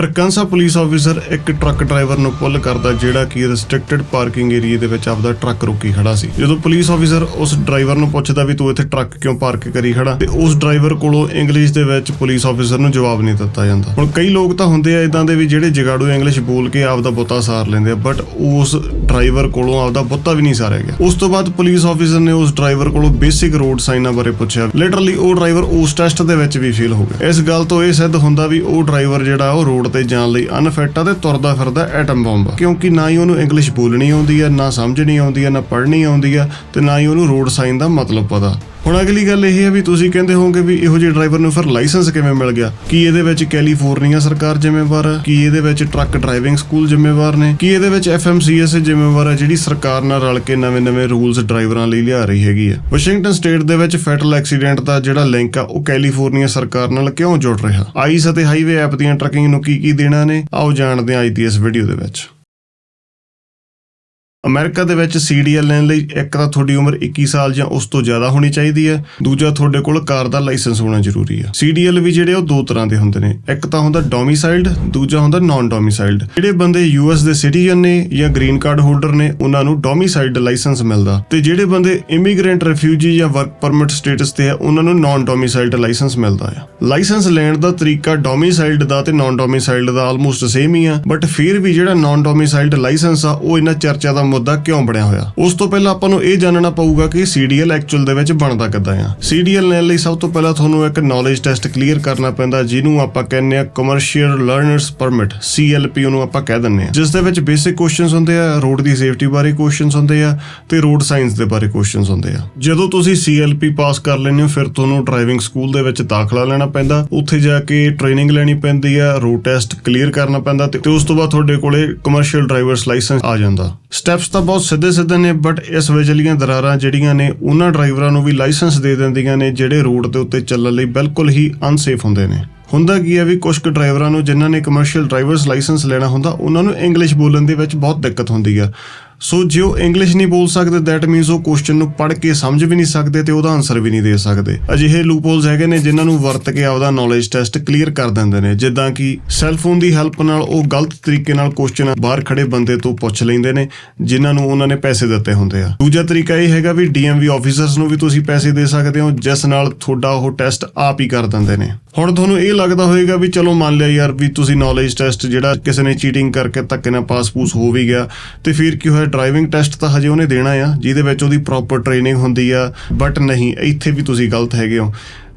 ਅਰਕਾਂਸਾ police officer ਇੱਕ truck driver ਨੂੰ pull ਕਰਦਾ ਜਿਹੜਾ ਕਿ ਰੈਸਟ੍ਰਿਕਟਡ ਪਾਰਕਿੰਗ ਏਰੀਆ ਦੇ ਵਿੱਚ ਆਪਦਾ ਟਰੱਕ ਰੋਕੀ ਖੜਾ ਸੀ। ਜਦੋਂ ਪੁਲਿਸ ਆਫੀਸਰ ਉਸ ਡਰਾਈਵਰ ਨੂੰ ਪੁੱਛਦਾ ਵੀ ਤੂੰ ਇੱਥੇ ਟਰੱਕ ਕਿਉਂ ਪਾਰਕ ਕਰੀ ਖੜਾ, ਤੇ ਉਸ ਡਰਾਈਵਰ ਕੋਲੋਂ ਇੰਗਲਿਸ਼ ਦੇ ਵਿੱਚ ਪੁਲਿਸ ਆਫੀਸਰ ਨੂੰ ਜਵਾਬ ਨਹੀਂ ਦਿੱਤਾ ਜਾਂਦਾ। ਹੁਣ ਕਈ ਲੋਕ ਤਾਂ ਹੁੰਦੇ ਆ ਇਦਾਂ ਦੇ ਵੀ ਜਿਹੜੇ ਜਗਾੜੂ ਇੰਗਲਿਸ਼ ਬੋਲ ਕੇ ਆਪਦਾ ਬੁੱਤਾ ਸਾਰ ਲੈਂਦੇ ਆ ਬਟ ਉਸ ਡਰਾਈਵਰ ਕੋਲੋਂ ਆਪਦਾ ਬੁੱਤਾ ਵੀ ਨਹੀਂ ਸਾਰਿਆ ਗਿਆ। ਉਸ ਤੋਂ ਬਾਅਦ ਪੁਲਿਸ ਆਫੀਸਰ ਨੇ ਉਸ ਡਰਾਈਵਰ ਕੋਲੋਂ ਬੇਸਿਕ ਰੋਡ ਸਾਈਨਾਂ ਬਾਰੇ ਪੁੱਛਿਆ। ਲਿਟਰਲੀ ਉਹ ਡਰਾਈਵਰ ਉਸ ਟੈਸਟ ਦੇ ਵਿੱਚ ਵੀ ਫੇਲ ਹੋ ਗਿਆ। ਇਸ ਗੱਲ ਤੋਂ ਇਹ ਸਿੱਧ ਹੁੰਦਾ ਵੀ ਉਹ ਡਰਾਈਵਰ ਜਿਹੜਾ ਉਹ ਰੋਡ ਤੇ ਜਾਣ ਲਈ ਅਨਫਿਟ ਆ ਤੇ ਤੁਰਦਾ ਫਿਰਦਾ ਐਟਮ ਬੰਬ। ਕਿਉਂਕਿ ਨਾ ਹੀ ਉਹਨੂੰ ਇੰਗਲਿਸ਼ ਬੋਲਣੀ ਆਉਂਦੀ ਆ, ਨਾ ਸਮਝਣੀ ਆਉਂਦੀ ਆ, ਨਾ ਪੜ੍ਹਨੀ ਆਉਂਦੀ ਆ ਤੇ ਨਾ ਹੀ ਉਹਨੂੰ ਰੋਡ ਸਾਈਨ ਦਾ ਮਤਲਬ ਪਤਾ। ਹੁਣ ਅਗਲੀ ਗੱਲ ਇਹ ਹੈ ਵੀ ਤੁਸੀਂ ਕਹਿੰਦੇ ਹੋਵੋਗੇ ਵੀ ਇਹੋ ਜਿਹੇ ਡਰਾਈਵਰ ਨੂੰ ਫਿਰ ਲਾਇਸੈਂਸ ਕਿਵੇਂ ਮਿਲ ਗਿਆ? ਕੀ ਇਹਦੇ ਵਿੱਚ ਕੈਲੀਫੋਰਨੀਆ ਸਰਕਾਰ ਜ਼ਿੰਮੇਵਾਰ ਹੈ ਕੀ ਇਹਦੇ ਵਿੱਚ ਟਰੱਕ ਡਰਾਈਵਿੰਗ ਸਕੂਲ ਜ਼ਿੰਮੇਵਾਰ ਨੇ? ਕੀ ਇਹਦੇ ਵਿੱਚ ਐਫਐਮਸੀਐਸ ਜ਼ਿੰਮੇਵਾਰ ਹੈ ਜਿਹੜੀ ਸਰਕਾਰ ਨਾਲ ਰਲ ਕੇ ਨਵੇਂ-ਨਵੇਂ ਰੂਲਸ ਡਰਾਈਵਰਾਂ ਲਈ ਲਿਆ ਰਹੀ ਹੈਗੀ ਹੈ ਵਾਸ਼ਿੰਗਟਨ ਸਟੇਟ ਦੇ ਵਿੱਚ ਫੈਟਲ ਐਕਸੀਡੈਂਟ ਦਾ ਜਿਹੜਾ ਲਿੰਕ ਆ, ਉਹ ਕੈਲੀਫੋਰਨੀਆ ਸਰਕਾਰ ਨਾਲ ਕਿਉਂ ਜੁੜ ਰਿਹਾ? ਆਈਸ ਅਤੇ ਹਾਈਵੇ ਐਪ ਦੀਆਂ ਟਰੱਕਿੰਗ ਨੂੰ ਕੀ ਕੀ ਦੇਣਾ ਨੇ? ਆਓ ਜਾਣਦੇ ਹਾਂ ਅੱਜ ਦੀ ਇਸ ਵੀਡੀਓ ਦੇ ਵਿੱਚ। ਅਮਰੀਕਾ ਦੇ ਵਿੱਚ ਸੀਡੀਐਲ ਲੈਣ ਲਈ ਇੱਕ ਤਾਂ ਤੁਹਾਡੀ ਉਮਰ 21 ਸਾਲ ਜਾਂ ਉਸ ਤੋਂ ਜ਼ਿਆਦਾ ਹੋਣੀ ਚਾਹੀਦੀ ਹੈ, ਦੂਜਾ ਤੁਹਾਡੇ ਕੋਲ ਕਾਰ ਦਾ ਲਾਇਸੈਂਸ ਹੋਣਾ ਜ਼ਰੂਰੀ ਹੈ। ਸੀਡੀਐਲ ਵੀ ਜਿਹੜੇ ਉਹ ਦੋ ਤਰ੍ਹਾਂ ਦੇ ਹੁੰਦੇ ਨੇ। ਇੱਕ ਤਾਂ ਹੁੰਦਾ ਡੋਮਿਸਾਈਲਡ, ਦੂਜਾ ਹੁੰਦਾ ਨਾਨ ਡੋਮਿਸਾਈਲਡ ਜਿਹੜੇ ਬੰਦੇ ਯੂਐਸ ਦੇ ਸਿਟੀਜ਼ਨ ਨੇ ਜਾਂ ਗ੍ਰੀਨ ਕਾਰਡ ਹੋਲਡਰ ਨੇ, ਉਹਨਾਂ ਨੂੰ ਡੋਮਿਸਾਈਲਡ ਲਾਇਸੈਂਸ ਮਿਲਦਾ। ਤੇ ਜਿਹੜੇ ਬੰਦੇ ਇਮੀਗ੍ਰੈਂਟ ਰਿਫਿਊਜੀ ਜਾਂ ਵਰਕ ਪਰਮਿਟ ਸਟੇਟਸ ਤੇ ਆ, ਉਹਨਾਂ ਨੂੰ ਨਾਨ ਡੋਮਿਸਾਈਲਡ ਲਾਇਸੈਂਸ ਮਿਲਦਾ ਆ। ਲਾਇਸੈਂਸ ਲੈਣ ਦਾ ਤਰੀਕਾ ਡੋਮਿਸਾਈਲਡ ਦਾ ਤੇ ਨਾਨ ਡੋਮਿਸਾਈਲਡ ਦਾ ਆਲਮੋਸਟ ਸੇਮ ਹੀ ਆ ਬਟ ਫਿਰ ਵੀ ਜਿਹੜਾ ਨਾਨ ਡੋਮਿਸਾਈਲਡ ਲਾਇਸੈਂਸ ਆ, ਉਹ ਇਹਨਾਂ ਚਰਚਾ ਦਾ ਮੁੱਦਾ ਕਿਉਂ ਬਣਿਆ ਹੋਇਆ? ਉਸ ਤੋਂ ਪਹਿਲਾਂ ਆਪਾਂ ਨੂੰ ਇਹ ਜਾਣਨਾ ਪਊਗਾ ਕਿ ਸੀਡੀਐਲ ਐਕਚੁਅਲ ਦੇ ਵਿੱਚ ਬਣਦਾ ਕਿੱਦਾਂ ਆ। ਸੀਡੀਐਲ ਲੈਣ ਲਈ ਸਭ ਤੋਂ ਪਹਿਲਾਂ ਤੁਹਾਨੂੰ ਇੱਕ ਨੌਲੇਜ ਟੈਸਟ ਕਲੀਅਰ ਕਰਨਾ ਪੈਂਦਾ, ਜਿਹਨੂੰ ਆਪਾਂ ਕਹਿੰਦੇ ਆ ਕਮਰਸ਼ੀਅਲ ਲਰਨਰਸ ਪਰਮਿਟ ਸੀਐਲਪੀ ਉਹਨੂੰ ਆਪਾਂ ਕਹਿ ਦਿੰਦੇ ਆ। ਜਿਸ ਦੇ ਵਿੱਚ ਬੇਸਿਕ ਕੁਐਸਚਨਸ ਹੁੰਦੇ ਆ ਰੋਡ ਦੀ ਸੇਫਟੀ ਬਾਰੇ ਕੁਐਸਚਨਸ ਹੁੰਦੇ ਆ ਤੇ ਰੋਡ ਸਾਇੰਸ ਦੇ ਬਾਰੇ ਕੁਐਸਚਨਸ ਹੁੰਦੇ ਆ। ਜਦੋਂ ਤੁਸੀਂ ਸੀਐਲਪੀ ਪਾਸ ਕਰ ਲੈਂਦੇ ਹੋ, ਫਿਰ ਤੁਹਾਨੂੰ ਡਰਾਈਵਿੰਗ ਸਕੂਲ ਦੇ ਵਿੱਚ ਦਾਖਲਾ ਲੈਣਾ ਪੈਂਦਾ। ਉੱਥੇ ਜਾ ਕੇ ਟ੍ਰੇਨਿੰਗ ਲੈਣੀ ਪੈਂਦੀ ਆ ਰੋਡ ਟੈਸਟ ਕਲੀਅਰ ਕਰਨਾ ਪੈਂਦਾ ਤੇ ਉਸ ਤੋਂ ਬਾਅਦ ਤੁਹਾਡੇ ਕੋਲੇ ਕਮਰਸ਼ੀਅਲ ਡਰਾਈਵਰਸ ਲਾਇਸੈਂਸ ਆ ਜਾਂਦਾ। ਸਟੈਪਸ ਤਾਂ ਬਹੁਤ ਸਿੱਧੇ ਸਿੱਧੇ ਨੇ ਬਟ ਇਸ ਵਿਚਲੀਆਂ ਦਰਾਰਾਂ ਜਿਹੜੀਆਂ ਨੇ, ਉਹਨਾਂ ਡਰਾਈਵਰਾਂ ਨੂੰ ਵੀ ਲਾਇਸੈਂਸ ਦੇ ਦਿੰਦੀਆਂ ਨੇ, ਜਿਹੜੇ ਰੋਡ ਦੇ ਉੱਤੇ ਚੱਲਣ ਲਈ ਬਿਲਕੁਲ ਹੀ ਅਨਸੇਫ ਹੁੰਦੇ ਨੇ। ਹੁੰਦਾ ਕੀ ਹੈ ਵੀ ਕੁਝ ਕੁ ਡਰਾਈਵਰਾਂ ਨੂੰ ਜਿਨ੍ਹਾਂ ਨੇ ਕਮਰਸ਼ੀਅਲ ਡਰਾਈਵਰਸ ਲਾਇਸੈਂਸ ਲੈਣਾ ਹੁੰਦਾ, ਉਹਨਾਂ ਨੂੰ ਇੰਗਲਿਸ਼ ਬੋਲਣ ਦੇ ਵਿੱਚ ਬਹੁਤ ਦਿੱਕਤ ਹੁੰਦੀ ਆ। ਸੋ ਜੇ ਉਹ ਇੰਗਲਿਸ਼ ਨਹੀਂ ਬੋਲ ਸਕਦੇ ਦੈਟ ਮੀਨਸ ਉਹ ਕੁਐਸਚਨ ਨੂੰ ਪੜ੍ਹ ਕੇ ਸਮਝ ਵੀ ਨਹੀਂ ਸਕਦੇ ਤੇ ਉਹਦਾ ਆਨਸਰ ਵੀ ਨਹੀਂ ਦੇ ਸਕਦੇ। ਅਜਿਹੇ ਲੂਪਹੋਲਸ ਹੈਗੇ ਨੇ ਜਿਨ੍ਹਾਂ ਨੂੰ ਵਰਤ ਕੇ ਆਪਦਾ ਨੌਲੇਜ ਟੈਸਟ ਕਲੀਅਰ ਕਰ ਦਿੰਦੇ ਨੇ। ਜਿੱਦਾਂ ਕਿ ਸੈੱਲ ਫੋਨ ਦੀ ਹੈਲਪ ਨਾਲ ਉਹ ਗਲਤ ਤਰੀਕੇ ਨਾਲ ਕੁਐਸਚਨ ਬਾਹਰ ਖੜੇ ਬੰਦੇ ਤੋਂ ਪੁੱਛ ਲੈਂਦੇ ਨੇ, ਜਿਨ੍ਹਾਂ ਨੂੰ ਉਹਨਾਂ ਨੇ ਪੈਸੇ ਦਿੱਤੇ ਹੁੰਦੇ ਆ। ਦੂਜਾ ਤਰੀਕਾ ਇਹ ਹੈਗਾ ਵੀ ਡੀਐਮਵੀ ਆਫੀਸਰਸ ਨੂੰ ਵੀ ਤੁਸੀਂ ਪੈਸੇ ਦੇ ਸਕਦੇ ਹੋ, ਜਿਸ ਨਾਲ ਤੁਹਾਡਾ ਉਹ ਟੈਸਟ ਆਪ ਹੀ ਕਰ ਦਿੰਦੇ ਨੇ। ਹੁਣ ਤੁਹਾਨੂੰ ਇਹ ਲੱਗਦਾ ਹੋਵੇਗਾ ਵੀ ਚਲੋ ਮੰਨ ਲਿਆ ਯਾਰ ਵੀ ਤੁਸੀਂ ਨੌਲੇਜ ਟੈਸਟ ਜਿਹੜਾ ਕਿਸੇ ਨੇ ਚੀਟਿੰਗ ਕਰਕੇ ਧੱਕੇ ਨਾਲ ਪਾਸ-ਪੂਸ ਹੋ ਵੀ ਗਿਆ, ਤੇ ਫਿਰ ਕੀ ਹੋਇਆ? ਡਰਾਈਵਿੰਗ ਟੈਸਟ ਤਾਂ ਹਜੇ ਉਹਨੇ ਦੇਣਾ ਆ, ਜਿਹਦੇ ਵਿੱਚ ਉਹਦੀ ਪ੍ਰੋਪਰ ਟ੍ਰੇਨਿੰਗ ਹੁੰਦੀ ਆ ਬਟ ਨਹੀਂ, ਇੱਥੇ ਵੀ ਤੁਸੀਂ ਗਲਤ ਹੈਗੇ ਹੋ।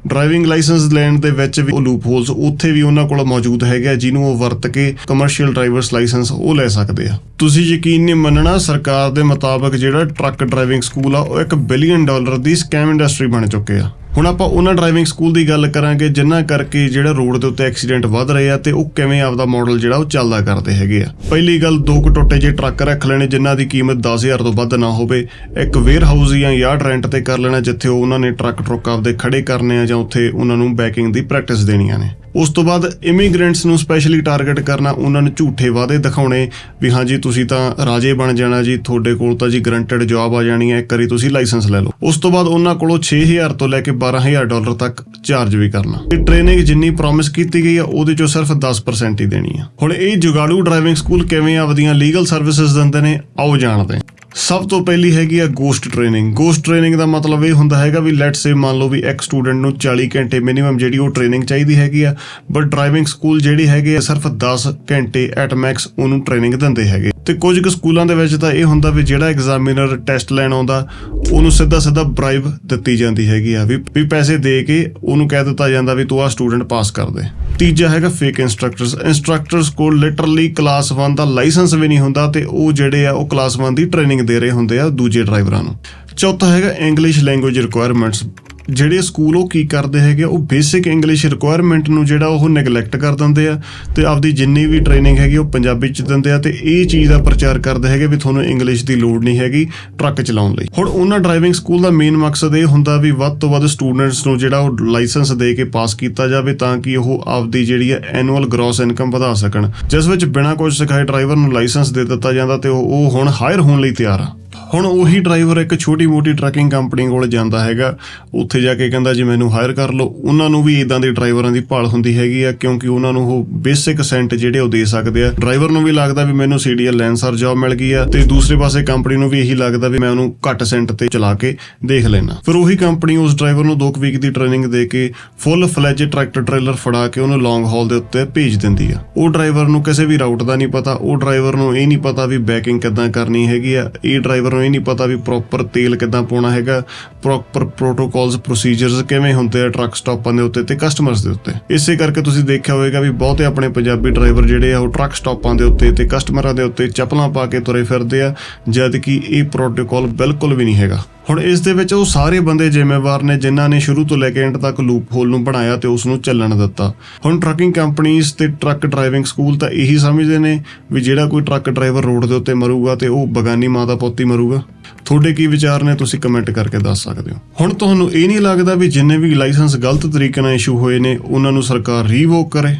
ਡਰਾਈਵਿੰਗ ਲਾਇਸੈਂਸ ਲੈਣ ਦੇ ਵਿੱਚ ਵੀ ਉਹ ਲੂਪ ਹੋਲਸ ਉੱਥੇ ਵੀ ਉਹਨਾਂ ਕੋਲ ਮੌਜੂਦ ਹੈਗੇ ਆ, ਜਿਹਨੂੰ ਉਹ ਵਰਤ ਕੇ ਕਮਰਸ਼ੀਅਲ ਡਰਾਈਵਰਸ ਲਾਇਸੈਂਸ ਉਹ ਲੈ ਸਕਦੇ ਆ। ਤੁਸੀਂ ਯਕੀਨ ਨਹੀਂ ਮੰਨਣਾ, ਸਰਕਾਰ ਦੇ ਮੁਤਾਬਕ ਜਿਹੜਾ ਟਰੱਕ ਡਰਾਈਵਿੰਗ ਸਕੂਲ ਆ, ਉਹ 1 ਬਿਲੀਅਨ ਡਾਲਰ ਦੀ ਸਕੈਮ ਇੰਡਸਟਰੀ ਬਣ ਚੁੱਕੇ ਆ। ਹੁਣ ਆਪਾਂ ਉਹਨਾਂ ਡਰਾਈਵਿੰਗ ਸਕੂਲ ਦੀ ਗੱਲ ਕਰਾਂਗੇ, ਜਿਨ੍ਹਾਂ ਕਰਕੇ ਜਿਹੜਾ ਰੋਡ ਦੇ ਉੱਤੇ ਐਕਸੀਡੈਂਟ ਵੱਧ ਰਹੇ ਆ ਤੇ ਉਹ ਕਿਵੇਂ ਆਪਦਾ ਮਾਡਲ ਜਿਹੜਾ ਉਹ ਚੱਲਦਾ ਕਰਦੇ ਹੈਗੇ ਆ। ਪਹਿਲੀ ਗੱਲ, ਦੋ ਕੁ ਟੁੱਟੇ ਜੇ ਟਰੱਕ ਰੱਖ ਲੈਣੇ, ਜਿਨ੍ਹਾਂ ਦੀ ਕੀਮਤ 10000 ਤੋਂ ਵੱਧ ਨਾ ਹੋਵੇ। ਇੱਕ ਵੇਅਰ ਹਾਊਸ ਜਾਂ ਯਾਰਡ ਰੈਂਟ ਤੇ ਕਰ ਲੈਣਾ, ਜਿੱਥੇ ਉਹ ਉਹਨਾਂ ਨੇ ਟਰੱਕ ਟਰੁੱਕ ਆਪਦੇ ਖੜੇ ਕਰਨੇ ਆ ਜਾਂ ਉੱਥੇ ਉਹਨਾਂ ਨੂੰ ਬੈਕਿੰਗ ਦੀ ਪ੍ਰੈਕਟਿਸ ਦੇਣੀਆਂ ਨੇ। ਉਸ ਤੋਂ ਬਾਅਦ ਇਮੀਗ੍ਰੈਂਟਸ ਨੂੰ ਸਪੈਸ਼ਲੀ ਟਾਰਗੇਟ ਕਰਨਾ, ਉਹਨਾਂ ਨੂੰ ਝੂਠੇ ਵਾਅਦੇ ਦਿਖਾਉਣੇ ਵੀ ਹਾਂਜੀ ਤੁਸੀਂ ਤਾਂ ਰਾਜੇ ਬਣ ਜਾਣਾ ਜੀ, ਤੁਹਾਡੇ ਕੋਲ ਤਾਂ ਜੀ ਗਰੰਟਡ ਜੌਬ ਆ ਜਾਣੀ ਹੈ, ਇੱਕ ਵਾਰੀ ਤੁਸੀਂ ਲਾਇਸੈਂਸ ਲੈ ਲਓ। ਉਸ ਤੋਂ ਬਾਅਦ ਉਹਨਾਂ ਕੋਲੋਂ 6000 ਤੋਂ ਲੈ ਕੇ 12000 ਡਾਲਰ ਤੱਕ ਚਾਰਜ ਵੀ ਕਰਨਾ। ਇਹ ਟ੍ਰੇਨਿੰਗ ਜਿੰਨੀ ਪ੍ਰੋਮਿਸ ਕੀਤੀ ਗਈ ਆ ਉਹਦੇ ਚੋਂ ਸਿਰਫ 10% ਹੀ ਦੇਣੀ ਆ ਹੁਣ ਇਹ ਜੁਗਾੜੂ ਡਰਾਈਵਿੰਗ ਸਕੂਲ ਕਿਵੇਂ ਆਪਦੀਆਂ ਲੀਗਲ ਸਰਵਿਸਿਜ਼ ਦਿੰਦੇ ਨੇ, ਆਓ ਜਾਣਦੇ ਹਾਂ। ਸਭ ਤੋਂ ਪਹਿਲੀ ਹੈਗੀ ਆ ਗੋਸਟ ਟ੍ਰੇਨਿੰਗ ਗੋਸਟ ਟ੍ਰੇਨਿੰਗ ਦਾ ਮਤਲਬ ਇਹ ਹੁੰਦਾ ਹੈਗਾ ਵੀ ਲੈਟਸ ਸੇ ਮੰਨ ਲਓ ਵੀ ਇੱਕ ਸਟੂਡੈਂਟ ਨੂੰ 40 ਘੰਟੇ ਮਿਨੀਮਮ ਜਿਹੜੀ ਉਹ ਟ੍ਰੇਨਿੰਗ ਚਾਹੀਦੀ ਹੈਗੀ ਆ ਬਟ ਡਰਾਈਵਿੰਗ ਸਕੂਲ ਜਿਹੜੀ ਹੈਗੇ ਆ ਸਿਰਫ 10 ਘੰਟੇ ਐਟ ਮੈਕਸ ਉਹਨੂੰ ਟ੍ਰੇਨਿੰਗ ਦਿੰਦੇ ਹੈਗੇ। ਤੇ ਕੁਝ ਕੁ ਸਕੂਲਾਂ ਦੇ ਵਿੱਚ ਤਾਂ ਇਹ ਹੁੰਦਾ ਵੀ ਜਿਹੜਾ ਐਗਜ਼ਾਮੀਨਰ ਟੈਸਟ ਲੈਣ ਆਉਂਦਾ, ਉਹਨੂੰ ਸਿੱਧਾ ਸਿੱਧਾ ਬ੍ਰਾਈਬ ਦਿੱਤੀ ਜਾਂਦੀ ਹੈਗੀ ਆ ਵੀ ਵੀ ਪੈਸੇ ਦੇ ਕੇ ਉਹਨੂੰ ਕਹਿ ਦਿੱਤਾ ਜਾਂਦਾ ਵੀ ਤੂੰ ਆ ਸਟੂਡੈਂਟ ਪਾਸ ਕਰ ਦੇ। ਤੀਜਾ ਹੈਗਾ ਫੇਕ ਇਨਸਟ੍ਰਕਟਰਸ ਇਨਸਟ੍ਰਕਟਰਸ ਕੋਲ ਲਿਟਰਲੀ ਕਲਾਸ 1 ਦਾ ਲਾਇਸੈਂਸ ਵੀ ਨਹੀਂ ਹੁੰਦਾ ਤੇ ਉਹ ਜਿਹੜੇ ਆ, ਉਹ ਕਲਾਸ 1 ਦੀ ਟ੍ਰੇਨਿੰਗ ਦੇ ਰਹੇ ਹੁੰਦੇ ਆ ਦੂਜੇ ਡਰਾਈਵਰਾਂ ਨੂੰ। ਚੌਥਾ ਹੈਗਾ ਇੰਗਲਿਸ਼ ਲੈਂਗੁਏਜ ਰਿਕੁਆਇਰਮੈਂਟਸ ਜਿਹੜੇ ਸਕੂਲ ਉਹ ਕੀ ਕਰਦੇ ਹੈਗੇ ਆ, ਉਹ ਬੇਸਿਕ ਇੰਗਲਿਸ਼ ਰਿਕੁਆਇਰਮੈਂਟ ਨੂੰ ਜਿਹੜਾ ਉਹ ਨੈਗਲੈਕਟ ਕਰ ਦਿੰਦੇ ਆ ਤੇ ਆਪਦੀ ਜਿੰਨੀ ਵੀ ਟ੍ਰੇਨਿੰਗ ਹੈਗੀ ਉਹ ਪੰਜਾਬੀ ਚ ਦਿੰਦੇ ਆ ਤੇ ਇਹ ਚੀਜ਼ ਦਾ ਪ੍ਰਚਾਰ ਕਰਦੇ ਹੈਗੇ ਵੀ ਤੁਹਾਨੂੰ ਇੰਗਲਿਸ਼ ਦੀ ਲੋੜ ਨਹੀਂ ਹੈਗੀ ਟਰੱਕ ਚਲਾਉਣ ਲਈ। ਹੁਣ ਉਹਨਾਂ ਡਰਾਈਵਿੰਗ ਸਕੂਲ ਦਾ ਮੇਨ ਮਕਸਦ ਇਹ ਹੁੰਦਾ ਵੀ ਵੱਧ ਤੋਂ ਵੱਧ ਸਟੂਡੈਂਟਸ ਨੂੰ ਜਿਹੜਾ ਉਹ ਲਾਇਸੈਂਸ ਦੇ ਕੇ ਪਾਸ ਕੀਤਾ ਜਾਵੇ ਤਾਂ ਕਿ ਉਹ ਆਪਦੀ ਜਿਹੜੀ ਹੈ ਐਨੂਅਲ ਗ੍ਰੋਸ ਇਨਕਮ ਵਧਾ ਸਕਣ। ਜਿਸ ਵਿੱਚ ਬਿਨਾਂ ਕੁਝ ਸਿਖਾਏ ਡਰਾਈਵਰ ਨੂੰ ਲਾਇਸੈਂਸ ਦੇ ਦਿੱਤਾ ਜਾਂਦਾ ਤੇ ਉਹ ਉਹ ਹੁਣ ਹਾਇਰ ਹੋਣ ਲਈ ਤਿਆਰ ਆ। ਹੁਣ ਉਹੀ ਡਰਾਈਵਰ ਇੱਕ ਛੋਟੀ ਮੋਟੀ ਟਰੱਕਿੰਗ ਕੰਪਨੀ ਕੋਲ ਜਾਂਦਾ ਹੈਗਾ, ਉੱਥੇ ਜਾ ਕੇ ਕਹਿੰਦਾ ਜੀ ਮੈਨੂੰ ਹਾਇਰ ਕਰ ਲਓ। ਉਹਨਾਂ ਨੂੰ ਵੀ ਇਦਾਂ ਦੇ ਡਰਾਈਵਰਾਂ ਦੀ ਭਾਲ ਹੁੰਦੀ ਹੈਗੀ ਆ, ਕਿਉਂਕਿ ਉਹਨਾਂ ਨੂੰ ਉਹ ਬੇਸਿਕ ਸੈਂਟ ਜਿਹੜੇ ਉਹ ਦੇ ਸਕਦੇ ਆ। ਡਰਾਈਵਰ ਨੂੰ ਵੀ ਲੱਗਦਾ ਵੀ ਮੈਨੂੰ ਸੀਡੀਐਲ ਲੈਂਸਰ ਜੌਬ ਮਿਲ ਗਈ ਆ, ਤੇ ਦੂਸਰੇ ਪਾਸੇ ਕੰਪਨੀ ਨੂੰ ਵੀ ਇਹੀ ਲੱਗਦਾ ਵੀ ਮੈਂ ਉਹਨੂੰ ਘੱਟ ਸੈਂਟ ਤੇ ਚਲਾ ਕੇ ਦੇਖ ਲੈਣਾ ਫਿਰ ਉਹੀ ਕੰਪਨੀ ਉਸ ਡਰਾਈਵਰ ਨੂੰ 2 ਵੀਕ ਦੀ ਟ੍ਰੇਨਿੰਗ ਦੇ ਕੇ ਫੁੱਲ ਫਲੈਜ ਟਰੈਕਟਰ ਟ੍ਰੇਲਰ ਫੜਾ ਕੇ ਉਹਨੂੰ ਲੌਂਗ ਹਾਲ ਦੇ ਉੱਤੇ ਭੇਜ ਦਿੰਦੀ ਆ। ਉਹ ਡਰਾਈਵਰ ਨੂੰ ਕਿਸੇ ਵੀ ਰਾਊਟ ਦਾ ਨਹੀਂ ਪਤਾ, ਉਹ ਡਰਾਈਵਰ ਨੂੰ ਇਹ ਨਹੀਂ ਪਤਾ ਵੀ ਬੈਕਿੰਗ ਕਿੱਦਾਂ ਕਰਨੀ ਹੈਗੀ ਆ। ਇਹ ਡਰਾਈਵਰ ਨੂੰ ਇਹ ਨਹੀਂ ਪਤਾ ਵੀ ਪ੍ਰੋਪਰ ਤੇਲ ਕਿੱਦਾਂ ਪਾਉਣਾ ਹੈਗਾ ਪ੍ਰੋਪਰ ਪ੍ਰੋਟੋਕਾਲਸ ਪ੍ਰੋਸੀਜਰਸ ਕਿਵੇਂ ਹੁੰਦੇ ਆ ਟਰੱਕ ਸਟਾਪਾਂ ਦੇ ਉੱਤੇ ਤੇ ਕਸਟਮਰਸ ਦੇ ਉੱਤੇ। ਇਸੇ ਕਰਕੇ ਤੁਸੀਂ ਦੇਖਿਆ ਹੋਵੇਗਾ ਵੀ ਬਹੁਤੇ ਆਪਣੇ ਪੰਜਾਬੀ ਡਰਾਈਵਰ ਜਿਹੜੇ ਆ ਉਹ ਟਰੱਕ ਸਟਾਪਾਂ ਦੇ ਉੱਤੇ ਤੇ ਕਸਟਮਰਾਂ ਦੇ ਉੱਤੇ ਚੱਪਲਾਂ ਪਾ ਕੇ ਤੁਰੇ ਫਿਰਦੇ ਆ, ਜਦ ਕਿ ਇਹ ਪ੍ਰੋਟੋਕਾਲ ਬਿਲਕੁਲ ਵੀ ਨਹੀਂ ਹੈਗਾ। ਹੁਣ ਇਸ ਦੇ ਵਿੱਚ ਉਹ ਸਾਰੇ ਬੰਦੇ ਜ਼ਿੰਮੇਵਾਰ ਨੇ ਜਿਨ੍ਹਾਂ ਨੇ ਸ਼ੁਰੂ ਤੋਂ ਲੈ ਕੇ ਐਂਡ ਤੱਕ ਲੂਪ ਹੋਲ ਨੂੰ ਬਣਾਇਆ ਤੇ ਉਸ ਨੂੰ ਚੱਲਣ ਦਿੱਤਾ। ਹੁਣ ਟਰੱਕਿੰਗ ਕੰਪਨੀਆਂ ਤੇ ਟਰੱਕ ਡਰਾਈਵਿੰਗ ਸਕੂਲ ਤਾਂ ਇਹੀ ਸਮਝਦੇ ਨੇ ਵੀ ਜਿਹੜਾ ਕੋਈ ਟਰੱਕ ਡਰਾਈਵਰ ਰੋਡ ਦੇ ਉੱਤੇ ਮਰੂਗਾ ਤੇ ਉਹ ਬਗਾਨੀ ਮਾਂ ਦਾ ਪੁੱਤ ਹੀ ਮਰੂਗਾ। ਤੁਹਾਡੇ ਕੀ ਵਿਚਾਰ ਨੇ ਤੁਸੀਂ ਕਮੈਂਟ ਕਰਕੇ ਦੱਸ ਸਕਦੇ ਹੋ। ਹੁਣ ਤੁਹਾਨੂੰ ਇਹ ਨਹੀਂ ਲੱਗਦਾ ਵੀ ਜਿੰਨੇ ਵੀ ਲਾਇਸੈਂਸ ਗਲਤ ਤਰੀਕੇ ਨਾਲ ਇਸ਼ੂ ਹੋਏ ਨੇ, ਉਹਨਾਂ ਨੂੰ ਸਰਕਾਰ ਰੀਵੋਕ ਕਰੇ?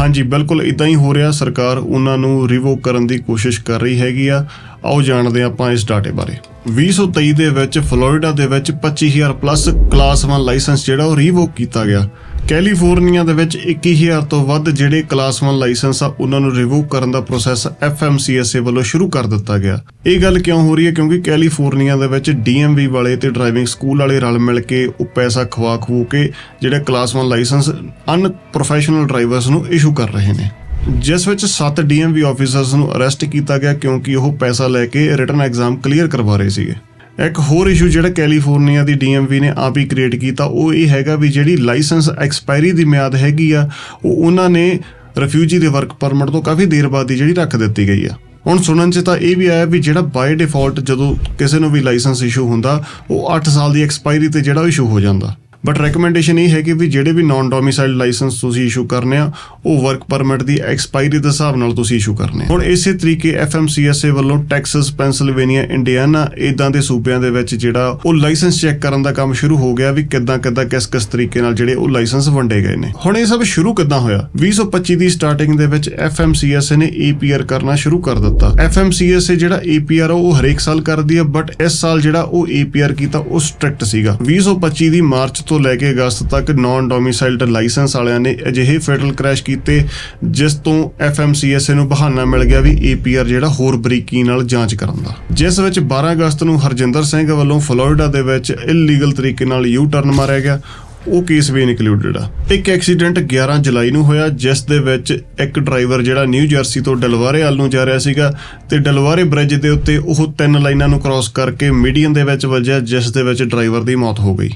ਹਾਂਜੀ, ਬਿਲਕੁਲ ਇਦਾਂ ਹੀ ਹੋ ਰਿਹਾ। ਸਰਕਾਰ ਉਹਨਾਂ ਨੂੰ ਰਿਵੋਕ ਕਰਨ ਦੀ ਕੋਸ਼ਿਸ਼ ਕਰ ਰਹੀ ਹੈਗੀ ਆ। ਆਓ ਜਾਣਦੇ ਹਾਂ ਆਪਾਂ ਇਸ ਡਾਟੇ ਬਾਰੇ। 2023 ਦੇ ਵਿੱਚ ਫਲੋਰੀਡਾ ਦੇ ਵਿੱਚ 25000 ਪਲੱਸ ਕਲਾਸ 1 ਲਾਇਸੈਂਸ ਜਿਹੜਾ ਉਹ ਰਿਵੋਕ ਕੀਤਾ ਗਿਆ। ਕੈਲੀਫੋਰਨੀਆ ਦੇ ਵਿੱਚ 21000 ਤੋਂ ਵੱਧ ਜਿਹੜੇ ਕਲਾਸ 1 ਲਾਇਸੈਂਸ ਆ, ਉਹਨਾਂ ਨੂੰ ਰਿਵੋਕ ਕਰਨ ਦਾ ਪ੍ਰੋਸੈਸ FMCSA ਵੱਲੋਂ ਸ਼ੁਰੂ ਕਰ ਦਿੱਤਾ ਗਿਆ। ਇਹ ਗੱਲ ਕਿਉਂ ਹੋ ਰਹੀ ਹੈ? ਕਿਉਂਕਿ ਕੈਲੀਫੋਰਨੀਆ ਦੇ ਵਿੱਚ DMV ਵਾਲੇ ਤੇ ਡਰਾਈਵਿੰਗ ਸਕੂਲ ਵਾਲੇ ਰਲ ਮਿਲ ਕੇ ਉਹ ਪੈਸਾ ਖਵਾ ਖਵੂ ਕੇ ਜਿਹੜੇ class 1 licence unprofessional drivers ਨੂੰ ਇਸ਼ੂ ਕਰ ਰਹੇ ਨੇ। ਜਿਸ ਵਿੱਚ 7 DMV ਆਫੀਸਰਸ ਨੂੰ ਅਰੈਸਟ ਕੀਤਾ ਗਿਆ ਕਿਉਂਕਿ ਉਹ ਪੈਸਾ ਲੈ ਕੇ ਰਿਟਨ ਐਗਜ਼ਾਮ ਕਲੀਅਰ ਕਰਵਾ ਰਹੇ ਸੀਗੇ। ਇੱਕ ਹੋਰ ਇਸ਼ੂ ਜਿਹੜਾ ਕੈਲੀਫੋਰਨੀਆ ਦੀ DMV ਨੇ ਆਪ ਹੀ ਕ੍ਰੀਏਟ ਕੀਤਾ, ਉਹ ਇਹ ਹੈਗਾ ਵੀ ਜਿਹੜੀ ਲਾਇਸੈਂਸ ਐਕਸਪਾਇਰੀ ਦੀ ਮਿਆਦ ਹੈਗੀ ਆ, ਉਹ ਉਹਨਾਂ ਨੇ ਰਿਫਿਊਜੀ ਦੇ ਵਰਕ ਪਰਮਿਟ ਤੋਂ ਕਾਫੀ ਦੇਰ ਬਾਅਦ ਦੀ ਜਿਹੜੀ ਰੱਖ ਦਿੱਤੀ ਗਈ ਆ। ਹੁਣ ਸੁਣਨ 'ਚ ਤਾਂ ਇਹ ਵੀ ਆਇਆ ਵੀ ਜਿਹੜਾ ਬਾਈ ਡਿਫਾਲਟ ਜਦੋਂ ਕਿਸੇ ਨੂੰ ਵੀ ਲਾਇਸੈਂਸ ਇਸ਼ੂ ਹੁੰਦਾ, ਉਹ 8 ਸਾਲ ਦੀ ਐਕਸਪਾਇਰੀ ਤੇ ਜਿਹੜਾ ਇਸ਼ੂ ਹੋ ਜਾਂਦਾ। ਬਟ ਰეკਮੈਂਡੇਸ਼ਨ ਇਹ ਹੈ ਕਿ ਵੀ ਜਿਹੜੇ ਵੀ ਨਾਨ ਡੋਮਿਸਾਈਲ ਲਾਇਸੈਂਸ ਤੁਸੀਂ ਇਸ਼ੂ ਕਰਨੇ ਆ, ਉਹ ਵਰਕ ਪਰਮਿਟ ਦੀ ਐਕਸਪਾਇਰੀ ਦੇ ਹਿਸਾਬ ਨਾਲ ਤੁਸੀਂ ਇਸ਼ੂ ਕਰਨੇ ਆ। ਹੁਣ ਇਸੇ ਤਰੀਕੇ FMCSA ਵੱਲੋਂ ਟੈਕਸਸ ਪੈਂਸਿਲਵੇਨੀਆ ਇੰਡੀਆਨਾ ਇਦਾਂ ਦੇ ਸੂਬਿਆਂ ਦੇ ਵਿੱਚ ਜਿਹੜਾ ਉਹ ਲਾਇਸੈਂਸ ਚੈੱਕ ਕਰਨ ਦਾ ਕੰਮ ਸ਼ੁਰੂ ਹੋ ਗਿਆ ਵੀ ਕਿੱਦਾਂ ਕਿੱਦਾਂ ਕਿਸ ਕਿਸ ਤਰੀਕੇ ਨਾਲ ਜਿਹੜੇ ਉਹ ਲਾਇਸੈਂਸ ਵੰਡੇ ਗਏ ਨੇ। ਹੁਣ ਇਹ ਸਭ ਸ਼ੁਰੂ ਕਿੱਦਾਂ ਹੋਇਆ? 2025 ਦੀ ਸਟਾਰਟਿੰਗ ਦੇ ਵਿੱਚ FMCSA ਨੇ APR ਕਰਨਾ ਸ਼ੁਰੂ ਕਰ ਦਿੱਤਾ। FMCSA ਜਿਹੜਾ APR ਆ, ਉਹ ਹਰੇਕ ਸਾਲ ਕਰਦੀ ਹੈ ਬਟ ਇਸ ਸਾਲ ਜਿਹੜਾ ਉਹ APR ਕੀਤਾ, ਉਹ ਸਟ੍ਰਿਕਟ ਸੀਗਾ। 2025 ਦੀ ਮਾਰਚ ਤੋਂ ਲੈ ਕੇ ਅਗਸਤ ਤੱਕ ਨਾਨ ਡੋਮਿਸਾਈਲਡ ਲਾਇਸੈਂਸ ਵਾਲਿਆਂ ਨੇ ਅਜਿਹੇ ਫੈਡਰਲ ਕ੍ਰੈਸ਼ ਕੀਤੇ, ਜਿਸ ਤੋਂ FMCSA ਨੂੰ ਬਹਾਨਾ ਮਿਲ ਗਿਆ ਵੀ APR ਜਿਹੜਾ ਹੋਰ ਬਰੀਕੀ ਨਾਲ ਜਾਂਚ ਕਰਨ ਦਾ। ਜਿਸ ਵਿੱਚ 12 ਅਗਸਤ ਨੂੰ ਹਰਜਿੰਦਰ ਸਿੰਘ ਵੱਲੋਂ ਫਲੋਰੀਡਾ ਦੇ ਵਿੱਚ ਇਲੀਗਲ ਤਰੀਕੇ ਨਾਲ ਯੂ ਟਰਨ ਮਾਰਿਆ ਗਿਆ। ਉਹ ਕੇਸ ਵੀ ਇਨਕਲੂਡਡ ਆ। ਇੱਕ ਐਕਸੀਡੈਂਟ 11 ਜੁਲਾਈ ਨੂੰ ਹੋਇਆ, ਜਿਸ ਦੇ ਵਿੱਚ ਇੱਕ ਡਰਾਈਵਰ ਜਿਹੜਾ ਨਿਊ ਜਰਸੀ ਤੋਂ ਡਲਵਾਰੇ ਵੱਲ ਨੂੰ ਜਾ ਰਿਹਾ ਸੀਗਾ ਤੇ ਡਲਵਾਰੇ ਬ੍ਰਿਜ ਦੇ ਉੱਤੇ ਉਹ ਤਿੰਨ ਲਾਈਨਾਂ ਨੂੰ ਕ੍ਰਾਸ ਕਰਕੇ ਮੀਡੀਅਨ ਦੇ ਵਿੱਚ ਵੱਜਿਆ, ਜਿਸ ਦੇ ਵਿੱਚ ਡਰਾਈਵਰ ਦੀ ਮੌਤ ਹੋ ਗਈ।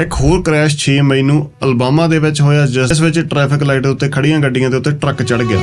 ਇੱਕ ਹੋਰ ਕ੍ਰੈਸ਼ 6 ਮਈ ਨੂੰ ਅਲਬਾਮਾ ਦੇ ਵਿੱਚ ਹੋਇਆ, ਜਿਸ ਵਿੱਚ ਟ੍ਰੈਫਿਕ ਲਾਈਟ ਉੱਤੇ ਖੜੀਆਂ ਗੱਡੀਆਂ ਦੇ ਉੱਤੇ ਟਰੱਕ ਚੜ ਗਿਆ।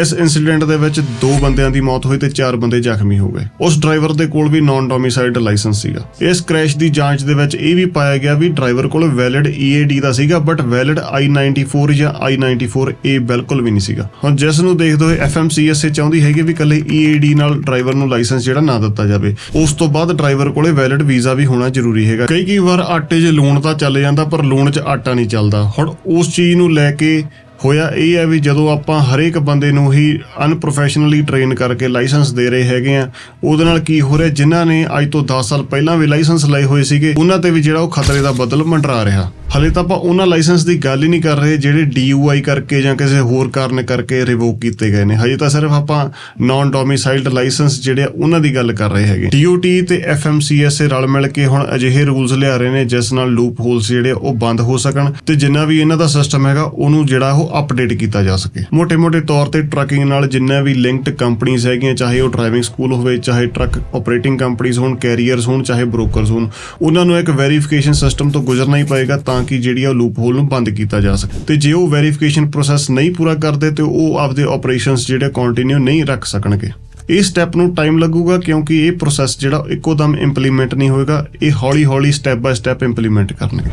ਇਸ ਇਨਸੀਡੈਂਟ ਦੇ ਵਿੱਚ ਦੋ ਬੰਦਿਆਂ ਦੀ ਮੌਤ ਹੋਈ ਤੇ ਚਾਰ ਬੰਦੇ ਜ਼ਖਮੀ ਹੋ ਗਏ। ਉਸ ਡਰਾਈਵਰ ਦੇ ਕੋਲ ਵੀ ਨਾਨ ਡੋਮਿਸਾਈਲਡ ਲਾਇਸੈਂਸ ਸੀਗਾ। ਇਸ ਕ੍ਰੈਸ਼ ਦੀ ਜਾਂਚ ਦੇ ਵਿੱਚ ਇਹ ਵੀ ਪਾਇਆ ਗਿਆ ਵੀ ਡਰਾਈਵਰ ਕੋਲ ਵੈਲਿਡ EAD ਦਾ ਸੀਗਾ ਬਟ ਵੈਲਿਡ I94 ਜਾਂ I94A ਬਿਲਕੁਲ ਵੀ ਨਹੀਂ ਸੀਗਾ। ਹੁਣ ਜਿਸ ਨੂੰ ਦੇਖਦੇ ਹੋਏ FMCSA ਚਾਹੁੰਦੀ ਹੈਗੀ ਵੀ ਕੱਲੇ EAD ਨਾਲ ਡਰਾਈਵਰ ਨੂੰ ਲਾਇਸੈਂਸ ਜਿਹੜਾ ਨਾ ਦਿੱਤਾ ਜਾਵੇ। ਉਸ ਤੋਂ ਬਾਅਦ ਡਰਾਈਵਰ ਕੋਲੇ ਵੈਲਿਡ ਵੀਜ਼ਾ ਵੀ ਹੋਣਾ ਜ਼ਰੂਰੀ ਹੈਗਾ। ਕਈ ਕਈ ਵਾਰ ਆਟੇ 'ਚ ਲੂਣ ਤਾਂ ਚੱਲ ਜਾਂਦਾ, ਪਰ ਲੂਣ 'ਚ ਆਟਾ ਨਹੀਂ ਚੱਲਦਾ। ਹੁਣ ਉਸ ਚੀਜ਼ ਨੂੰ ਲੈ ਕੇ ਹੋਇਆ ਇਹ ਹੈ ਵੀ ਜਦੋਂ ਆਪਾਂ ਹਰੇਕ ਬੰਦੇ ਨੂੰ ਹੀ ਅਨਪ੍ਰੋਫੈਸ਼ਨਲੀ ਟ੍ਰੇਨ ਕਰਕੇ ਲਾਇਸੈਂਸ ਦੇ ਰਹੇ ਹੈਗੇ ਆ, ਉਹਦੇ ਨਾਲ ਕੀ ਹੋ ਰਿਹਾ, ਜਿਨ੍ਹਾਂ ਨੇ ਅੱਜ ਤੋਂ 10 ਸਾਲ ਪਹਿਲਾਂ ਵੀ ਲਾਇਸੈਂਸ ਲਏ ਹੋਏ ਸੀਗੇ, ਉਹਨਾਂ ਤੇ ਵੀ ਜਿਹੜਾ ਉਹ ਖਤਰੇ ਦਾ ਬਦਲ ਮੰਡਰਾ ਰਿਹਾ। ਹਲੇ ਤਾਂ ਆਪਾਂ ਉਹਨਾਂ ਲਾਇਸੈਂਸ ਦੀ ਗੱਲ ਹੀ ਨਹੀਂ ਕਰ ਰਹੇ ਜਿਹੜੇ ਡੀਯੂਆਈ ਕਰਕੇ ਜਾਂ ਕਿਸੇ ਹੋਰ ਕਾਰਨ ਕਰਕੇ ਰਿਵੋਕ ਕੀਤੇ ਗਏ ਨੇ। ਹਜੇ ਤਾਂ ਸਿਰਫ ਆਪਾਂ ਨਾਨ ਡੋਮਿਸਾਈਲਡ ਲਾਇਸੈਂਸ ਜਿਹੜੇ ਉਹਨਾਂ ਦੀ ਗੱਲ ਕਰ ਰਹੇ ਹੈਗੇ। ਡੀਓਟੀ ਤੇ ਐਫਐਮਸੀਐਸ ਰਲ ਮਿਲ ਕੇ ਹੁਣ ਅਜਿਹੇ ਰੂਲਸ ਲਿਆ ਰਹੇ ਨੇ ਜਿਸ ਨਾਲ ਲੂਪ ਹੋਲਸ ਜਿਹੜੇ ਉਹ ਬੰਦ ਹੋ ਸਕਣ ਤੇ ਜਿੰਨਾ ਵੀ ਇਹਨਾਂ ਦਾ ਸਿਸਟਮ ਹੈਗਾ, ਉਹਨੂੰ ਜਿਹੜਾ ਉਹ ਅਪਡੇਟ ਕੀਤਾ ਜਾ ਸਕੇ। ਮੋٹے-ਮੋٹے ਤੌਰ ਤੇ ਟਰੱਕਿੰਗ ਨਾਲ ਜਿੰਨਾ ਵੀ ਲਿੰਕਡ ਕੰਪਨੀਆਂ ਹੈਗੀਆਂ, ਚਾਹੇ ਉਹ ਡਰਾਈਵਿੰਗ ਸਕੂਲ ਹੋਵੇ, ਚਾਹੇ ਟਰੱਕ ਆਪਰੇਟਿੰਗ ਕੰਪਨੀਆਂ ਹੋਣ ਕੈਰੀਅਰਸ ਹੋਣ, ਚਾਹੇ ਬ੍ਰੋਕਰਸ ਹੋਣ, ਉਹਨਾਂ ਨੂੰ ਇੱਕ ਵੈਰੀਫਿਕੇਸ਼ਨ ਸਿਸਟਮ ਤੋਂ ਗੁਜ਼ਰਨਾ ਹੀ ਪਏਗਾ ਤਾਂ ਕਿ ਜਿਹੜੀ ਆ ਲੂਪ ਹੋਲ ਨੂੰ ਬੰਦ ਕੀਤਾ ਜਾ ਸਕੇ। ਤੇ ਜੇ ਉਹ ਵੈਰੀਫਿਕੇਸ਼ਨ ਪ੍ਰੋਸੈਸ ਨਹੀਂ ਪੂਰਾ ਕਰਦੇ, ਤੇ ਉਹ ਆਪਦੇ ਆਪਰੇਸ਼ਨਸ ਜਿਹੜੇ ਕੰਟੀਨਿਊ ਨਹੀਂ ਰੱਖ ਸਕਣਗੇ। ਇਸ ਸਟੈਪ ਨੂੰ ਟਾਈਮ ਲੱਗੂਗਾ, ਕਿਉਂਕਿ ਇਹ ਪ੍ਰੋਸੈਸ ਜਿਹੜਾ ਇੱਕੋ ਦਮ ਇੰਪਲੀਮੈਂਟ ਨਹੀਂ ਹੋਏਗਾ, ਇਹ ਹੌਲੀ-ਹੌਲੀ ਸਟੈਪ ਬਾਏ ਸਟੈਪ ਇੰਪਲੀਮੈਂਟ ਕਰਨਗੇ।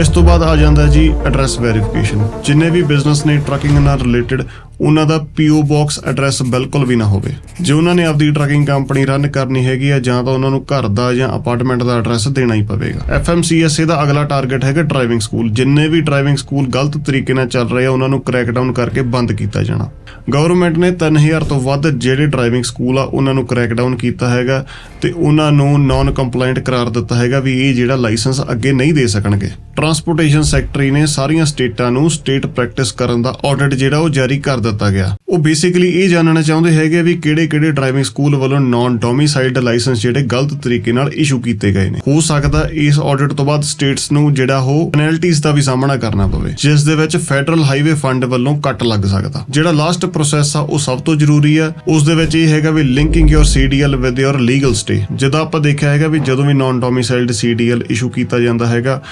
ਇਸ ਤੋਂ ਬਾਅਦ ਆ ਜਾਂਦਾ ਜੀ ਐਡਰੈਸ ਵੈਰੀਫਿਕੇਸ਼ਨ ਜਿੰਨੇ ਵੀ ਬਿਜ਼ਨਸ ਨੇ ਟਰੱਕਿੰਗ ਨਾਲ ਰਿਲੇਟਡ ਉਹਨਾਂ ਦਾ ਪੀਓ ਬਾਕਸ ਐਡਰੈਸ ਬਿਲਕੁਲ ਵੀ ਨਾ ਹੋਵੇ। ਜੇ ਉਹਨਾਂ ਨੇ ਆਪਦੀ ਟਰੱਕਿੰਗ ਕੰਪਨੀ ਰਨ ਕਰਨੀ ਹੈਗੀ ਆ, ਜਾਂ ਤਾਂ ਉਹਨਾਂ ਨੂੰ ਘਰ ਦਾ ਜਾਂ ਅਪਾਰਟਮੈਂਟ ਦਾ ਐਡਰੈਸ ਦੇਣਾ ਹੀ ਪਵੇਗਾ। FMCSA ਦਾ ਅਗਲਾ ਟਾਰਗੇਟ ਹੈਗਾ ਡਰਾਈਵਿੰਗ ਸਕੂਲ ਜਿੰਨੇ ਵੀ ਡਰਾਈਵਿੰਗ ਸਕੂਲ ਗਲਤ ਤਰੀਕੇ ਨਾਲ ਚੱਲ ਰਹੇ ਆ, ਉਹਨਾਂ ਨੂੰ ਕ੍ਰੈਕ ਡਾਊਨ ਕਰਕੇ ਬੰਦ ਕੀਤਾ ਜਾਣਾ। ਗਵਰਨਮੈਂਟ ਨੇ 3000 ਤੋਂ ਵੱਧ ਜਿਹੜੇ ਡਰਾਈਵਿੰਗ ਸਕੂਲ ਆ, ਉਹਨਾਂ ਨੂੰ ਕ੍ਰੈਕ ਡਾਊਨ ਕੀਤਾ ਹੈਗਾ ਤੇ ਉਹਨਾਂ ਨੂੰ ਨਾਨ ਕੰਪਲਾਈਂਟ ਕਰਾਰ ਦਿੱਤਾ ਹੈਗਾ ਵੀ ਇਹ ਜਿਹੜਾ ਲਾਇਸੈਂਸ ਅੱਗੇ ਨਹੀਂ ਦੇ ਸਕਣਗੇ। ਟਰਾਂਸਪੋਰਟੇਸ਼ਨ ਸੈਕਟਰੀ ਨੇ ਸਾਰੀਆਂ ਸਟੇਟਾਂ ਨੂੰ ਸਟੇਟ ਪ੍ਰੈਕਟਿਸ ਕਰਨ ਦਾ ਆਡਿਟ ਜਿਹੜਾ ਉਹ ਜਾਰੀ ਕਰ ਦਿੱਤਾ ਗਿਆ। ਉਹ ਬੇਸਿਕਲੀ ਇਹ ਜਾਣਨਾ ਚਾਹੁੰਦੇ ਹੈਗੇ ਵੀ ਕਿਹੜੇ-ਕਿਹੜੇ ਡਰਾਈਵਿੰਗ ਸਕੂਲ ਵੱਲੋਂ ਨਾਨ ਡੋਮਿਸਾਈਲਡ ਲਾਇਸੈਂਸ ਜਿਹੜੇ ਗਲਤ ਤਰੀਕੇ ਨਾਲ ਇਸ਼ੂ ਕੀਤੇ ਗਏ ਨੇ। ਹੋ ਸਕਦਾ ਇਸ ਆਡਿਟ ਤੋਂ ਬਾਅਦ ਸਟੇਟਸ ਨੂੰ ਜਿਹੜਾ ਉਹ ਪੈਨਲਟੀਜ਼ ਦਾ ਵੀ ਸਾਹਮਣਾ ਕਰਨਾ ਪਵੇ, ਜਿਸ ਦੇ ਵਿੱਚ ਫੈਡਰਲ ਹਾਈਵੇ ਫੰਡ ਵੱਲੋਂ ਕੱਟ ਲੱਗ ਸਕਦਾ। ਜਿਹੜਾ ਲਾਸਟ ਪ੍ਰੋਸੈਸ ਆ, ਉਹ ਸਭ ਤੋਂ ਜ਼ਰੂਰੀ ਆ। ਉਸ ਦੇ ਵਿੱਚ ਇਹ ਹੈਗਾ ਵੀ linking your CDL with your legal stay ਜਿੱਦਾਂ ਆਪਾਂ ਦੇਖਿਆ ਹੈਗਾ ਵੀ ਜਦੋਂ ਵੀ ਨਾਨ ਡੋਮਿਸਾਈਲਡ ਸੀਡੀਐਲ ਇਸ਼ੂ ਕੀਤਾ ਜਾਂਦਾ ਹੈਗਾ